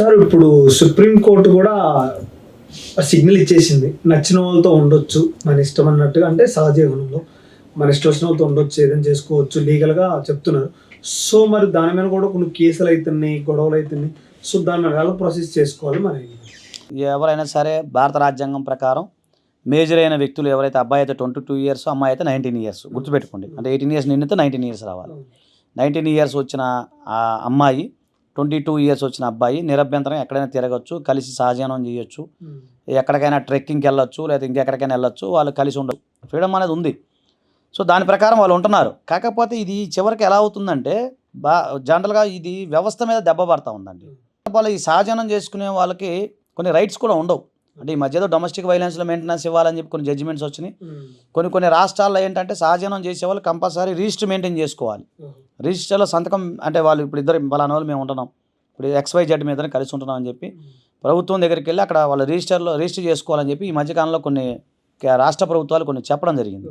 Sir ఇప్పుడు supreme court కూడా signal ఇచ్చేసింది. నచ్చిన వాళ్ళతో ఉండొచ్చు మన ఇష్టం అన్నట్టుగా. అంటే సహజీవనంలో మన ఇష్టం వచ్చిన వాళ్ళతో ఉండొచ్చు ఏదైనా చేసుకోవచ్చు లీగల్గా చెప్తున్నారు. సో మరి దాని మీద కూడా కొన్ని కేసులు అవుతున్నాయి గొడవలు అవుతున్నాయి సో దాని మీద ఎలా ప్రాసెస్ చేసుకోవాలి మరి? ఎవరైనా సరే భారత రాజ్యాంగం ప్రకారం మేజర్ అయిన వ్యక్తులు ఎవరైతే అబ్బాయి అయితే ట్వంటీ టూ ఇయర్స్ అమ్మాయి అయితే నైన్టీన్ ఇయర్స్ గుర్తుపెట్టుకోండి. అంటే ఎయిటీన్ ఇయర్స్ నిండితే నైన్టీన్ ఇయర్స్ రావాలి. నైన్టీన్ ఇయర్స్ వచ్చిన ఆ అమ్మాయి ట్వంటీ టూ ఇయర్స్ వచ్చిన అబ్బాయి నిరభ్యంతరం ఎక్కడైనా తిరగచ్చు కలిసి సహజీవనం చేయొచ్చు ఎక్కడికైనా ట్రెక్కింగ్కి వెళ్ళొచ్చు లేదా ఇంకెక్కడికైనా వెళ్ళొచ్చు వాళ్ళు కలిసి ఉండదు ఫ్రీడమ్ అనేది ఉంది. సో దాని ప్రకారం వాళ్ళు ఉంటున్నారు. కాకపోతే ఇది చివరికి ఎలా అవుతుందంటే బా జనరల్గా ఇది వ్యవస్థ మీద దెబ్బ పడతా ఉందండి. వాళ్ళు ఈ సహజనం చేసుకునే వాళ్ళకి కొన్ని రైట్స్ కూడా ఉండవు. అంటే ఈ మధ్యలో డొమెస్టిక్ వైలెన్స్లో మెయింటెనెన్స్ ఇవ్వాలని చెప్పి కొన్ని జడ్జిమెంట్స్ వచ్చినాయి. కొన్ని కొన్ని రాష్ట్రాల్లో ఏంటంటే సహజనం చేసే వాళ్ళు కంపల్సరీ రిజిస్టర్ మెయింటైన్ చేసుకోవాలి రిజిస్టర్లో సంతకం అంటే వాళ్ళు ఇప్పుడు ఇద్దరు బలాన వాళ్ళు మేము ఉంటున్నాం. ఇప్పుడు ఎక్స్వై జెడ్ మీద కలిసి ఉంటున్నాం అని చెప్పి ప్రభుత్వం దగ్గరికి వెళ్ళి అక్కడ వాళ్ళు రిజిస్టర్లో రిజిస్టర్ చేసుకోవాలని చెప్పి ఈ మధ్యకాలంలో కొన్ని రాష్ట్ర ప్రభుత్వాలు కొన్ని చెప్పడం జరిగింది.